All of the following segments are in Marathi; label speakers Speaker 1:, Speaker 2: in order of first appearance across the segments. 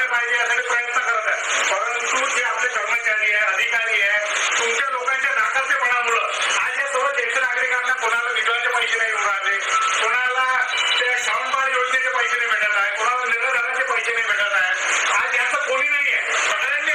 Speaker 1: झाले पाहिजे यासाठी प्रयत्न करत आहे. परंतु जे आपले कर्मचारी आहे अधिकारी आहे तुमच्या लोकांच्या नाकर्तेपणामुळं आज या सर्व ज्येष्ठ नागरिकांना कोणाला विधवाचे पैसे नाही मिळून राहिले? कोणाला त्या श्रमपाल योजनेचे पैसे नाही भेटत आहे? कोणाला निर्णय पैसे नाही भेटत आहे? आज यांचं कोणी नाही आहे सगळ्यांनी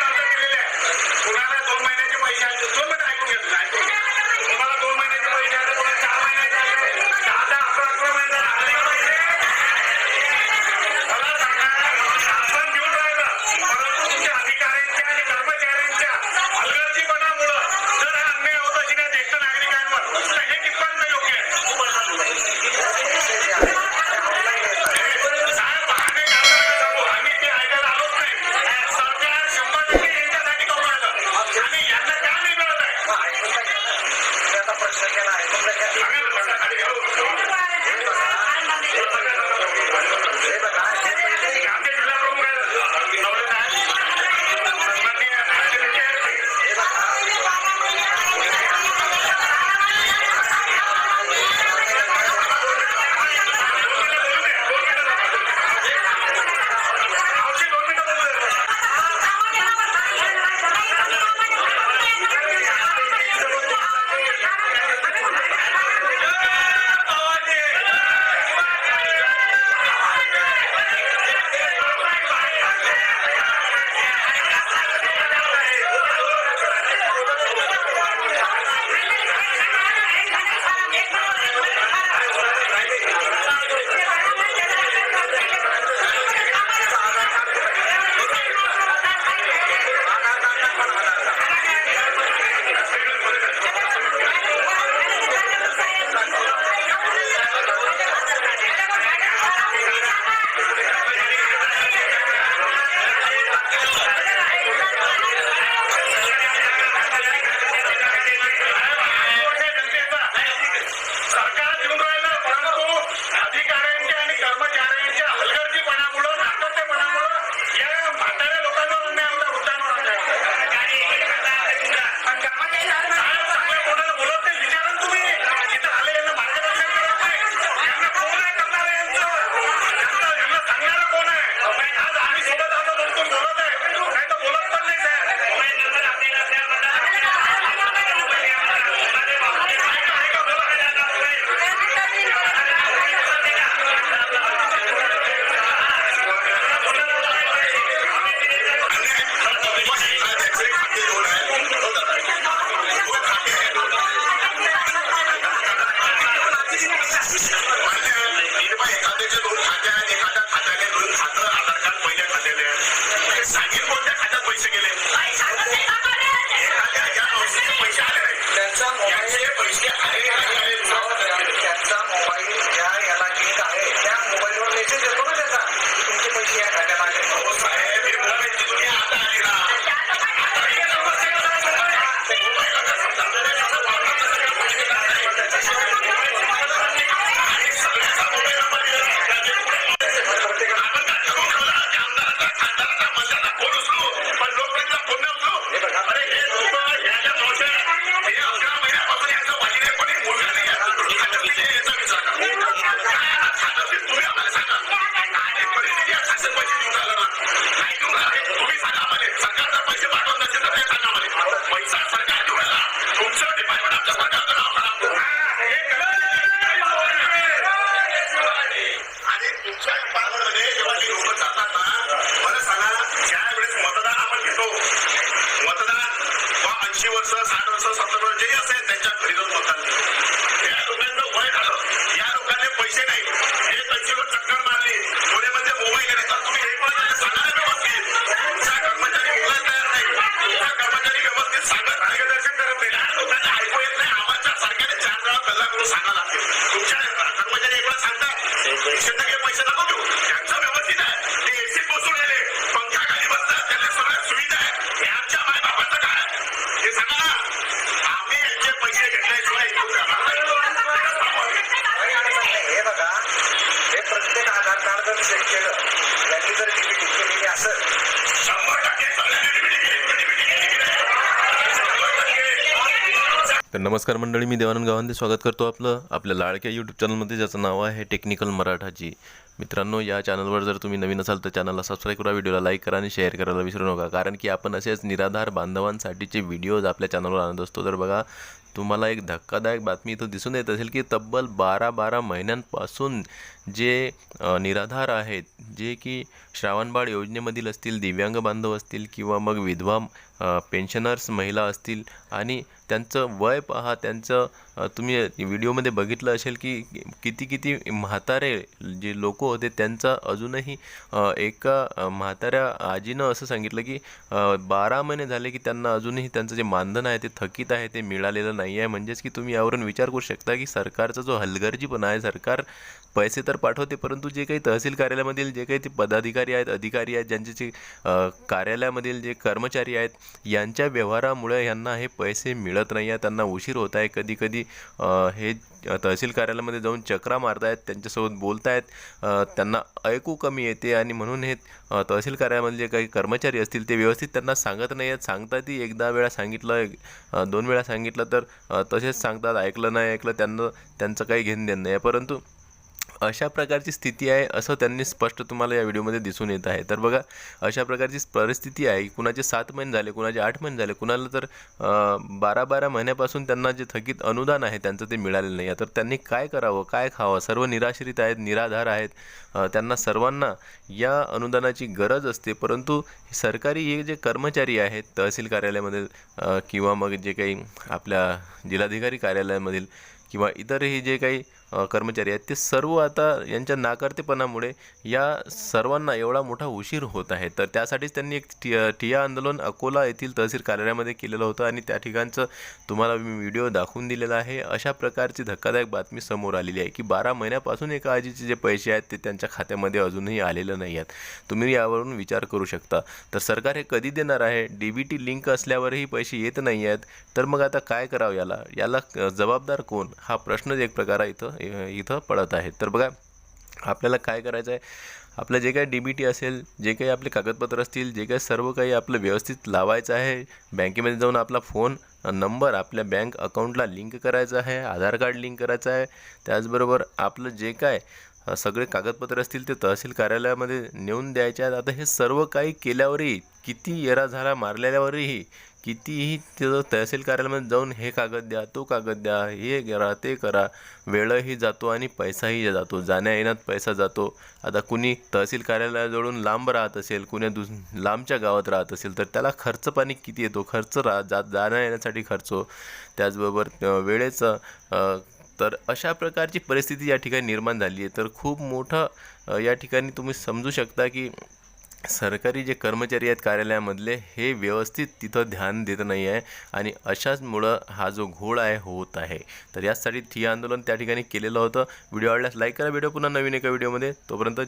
Speaker 1: सांगायला लागते तुमच्या कर्मचारी
Speaker 2: एवढं सांगतात शिक्षण पैसे नको देऊ.
Speaker 3: त्यांचा
Speaker 4: नमस्कार मंडळी मी देवानंद गावांदे स्वागत करतो आपलं आपल्या लाडक्या यूट्यूब चॅनलमध्ये ज्याचं नाव आहे टेक्निकल मराठाची मित्रांनो या चॅनलवर जर तुम्ही नवीन असाल तर चॅनलला सबस्क्राईब करा व्हिडिओला लाईक करा आणि शेअर करायला विसरू नका. कारण की आपण असेच निराधार बांधवांसाठीचे व्हिडिओज आपल्या चॅनलवर आणत असतो. तर बघा तुम्हाला एक धक्कादायक बातमी इथं दिसून येत असेल की तब्बल बारा बारा महिन्यांपासून जे निराधार आहेत जे की श्रावणबाळ योजनेमधील असतील दिव्यांग बांधव असतील किंवा मग विधवा पेन्शनर्स महिला असतील आणि त्यांचं वय पहा त्यांचं तुम्ही व्हिडिओमध्ये बघितलं असेल की किती किती म्हातारे जे लोक होते त्यांचा अजूनही एका म्हाताऱ्या आजीनं असं सांगितलं की बारा महिने झाले की त्यांना अजूनही त्यांचं जे मानधन आहे ते थकीत आहे ते मिळालेलं नाही आहे. म्हणजेच की तुम्ही यावरून विचार करू शकता की सरकारचा जो हलगर्जीपणा आहे सरकार पैसे तर पाठवते परंतु जे काही तहसील कार्यालयामधील जे काही ते पदाधिकारी आहेत अधिकारी आहेत ज्यांचे जे कार्यालयामधील जे कर्मचारी आहेत यांच्या व्यवहारामुळे यांना हे पैसे मिळत नाही आहे त्यांना उशीर होत आहे. कधी कधी हे तहसील कार्यालयामध्ये जाऊन चक्रा मारतायत त्यांच्यासोबत बोलतायत त्यांना ऐकू कमी येते आणि म्हणून हे तहसील कार्यालयामध्ये जे काही कर्मचारी असतील ते व्यवस्थित त्यांना सांगत नाही आहेत सांगतातही एकदा वेळा सांगितलं दोन वेळा सांगितलं तर तसेच सांगतात ऐकलं नाही ऐकलं त्यांना त्यांचं काही घेणं देणं नाही आहे. परंतु अशा प्रकारची स्थिती आहे असं त्यांनी स्पष्ट तुम्हाला या व्हिडिओमध्ये दिसून येत आहे. तर बघा अशा प्रकारची परिस्थिती आहे की कुणाचे सात महिने झाले कुणाचे आठ महिने झाले कुणाला तर बारा बारा महिन्यापासून त्यांना जे थकीत अनुदान आहे त्यांचं ते मिळालेलं नाही आहे. तर त्यांनी काय करावं काय खावं? सर्व निराश्रित आहेत निराधार आहेत. त्यांना सर्वांना या अनुदानाची गरज असते. परंतु सरकारी हे जे कर्मचारी आहेत तहसील कार्यालयामध्ये किंवा मग जे काही आपल्या जिल्हाधिकारी कार्यालयामधील किंवा इतरही जे काही कर्मचारी आहेत. ते सर्व आता यांच्या नाकर्तेपणामुळे या सर्वांना एवढा मोठा उशीर होत आहे. तर त्यासाठीच त्यांनी एक ठिया ठिया आंदोलन अकोला येथील तहसील कार्यालयामध्ये केलेलं होतं आणि त्या ठिकाणचं तुम्हाला मी व्हिडिओ दाखवून दिलेला आहे. अशा प्रकारची धक्कादायक बातमी समोर आलेली आहे की बारा महिन्यापासून एका आजीचे जे पैसे आहेत ते त्यांच्या खात्यामध्ये अजूनही आलेलं नाही आहेत. तुम्ही यावरून विचार करू शकता. तर सरकार हे कधी देणार आहे? डी बी टी लिंक असल्यावरही पैसे येत नाही आहेत. तर मग आता काय करावं याला? याला जबाबदार कोण? हा प्रश्नच एक प्रकारा इथं. इथं पडत आहेत. तर बघा आपल्याला काय करायचं आहे? आपलं जे काही डी बी टी असेल जे काही आपले कागदपत्र असतील जे काही सर्व काही आपलं व्यवस्थित लावायचं आहे बँकेमध्ये जाऊन आपला फोन नंबर आपल्या बँक अकाउंटला लिंक करायचा आहे आधार कार्ड लिंक करायचं आहे. त्याचबरोबर आपलं जे काय सगळे कागदपत्र असतील ते तहसील कार्यालयामध्ये नेऊन द्यायचे आहेत. आता हे सर्व काही केल्यावरही किती येरा झाला मारलेल्यावरही कितीही तिथं तहसील कार्यालयामध्ये जाऊन हे कागद द्या तो कागद द्या हे करा ते करा वेळही जातो आणि पैसाही जातो. जाण्या येण्यात पैसा जातो. आता कुणी तहसील कार्यालयाजवळून लांब राहत असेल कुणी दुस लांबच्या गावात राहत असेल तर त्याला खर्च पाणी किती येतो? खर्च राह जा जाण्या येण्यासाठी खर्च. त्याचबरोबर वेळेचं तर अशा प्रकारची परिस्थिती या ठिकाणी निर्माण झाली आहे. तर खूप मोठं या ठिकाणी तुम्ही समजू शकता की सरकारी जे कर्मचारी आहेत कार्यालयामधले हे व्यवस्थित तिथं ध्यान देत नाही आहे आणि अशाचमुळं हा जो घोळ आहे होत आहे. तर याचसाठी ठिय्या आंदोलन त्या ठिकाणी केलेलं होतं. व्हिडिओ आवडल्यास लाईक करा. व्हिडिओ पुन्हा नवीन एका व्हिडिओमध्ये. तोपर्यंत जय